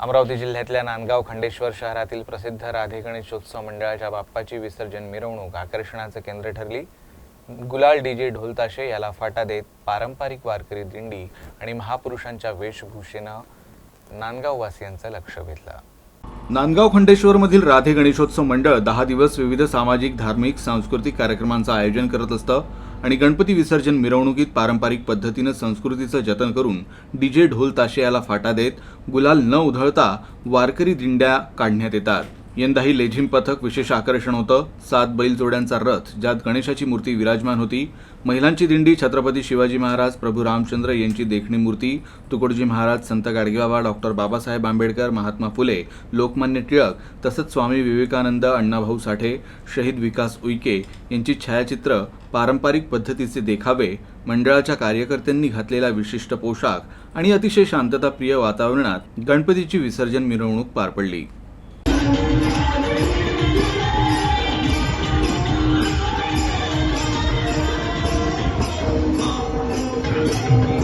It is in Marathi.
अमरावती जिल्ह्यातल्या नांदगाव खंडेश्वर शहरातील प्रसिद्ध राधे गणेशोत्सव मंडळाच्या बाप्पाची विसर्जन मिरवणूक आकर्षणाचं केंद्र ठरली. गुलाल डीजे ढोलताशे याला फाटा देत पारंपरिक वारकरी दिंडी आणि महापुरुषांच्या वेशभूषेनं नांदगाववासियांचं लक्ष वेधलं. नांदगाव खंडेश्वरमधील राधे गणेशोत्सव मंडळ दहा दिवस विविध सामाजिक धार्मिक सांस्कृतिक कार्यक्रमांचं आयोजन करत असतं. आणि गणपती विसर्जन मिरवणुकीत पारंपरिक पद्धतीनं संस्कृतीचं जतन करून डीजे ढोल ताशे याला फाटा देत गुलाल न उधळता वारकरी दिंड्या काढण्यात येतात. यंदाही लेझिम पथक विशेष आकर्षण होतं. सात बैलजोड्यांचा रथ ज्यात गणेशाची मूर्ती विराजमान होती. महिलांची दिंडी छत्रपती शिवाजी महाराज प्रभू रामचंद्र यांची देखणी मूर्ती तुकडोजी महाराज संत गाडगेबाबा डॉक्टर बाबासाहेब आंबेडकर महात्मा फुले लोकमान्य टिळक तसंच स्वामी विवेकानंद अण्णाभाऊ साठे शहीद विकास उईके यांची छायाचित्र पारंपरिक पद्धतीचे देखावे मंडळाच्या कार्यकर्त्यांनी घातलेला विशिष्ट पोशाख आणि अतिशय शांतताप्रिय वातावरणात गणपतीची विसर्जन मिरवणूक पार पडली.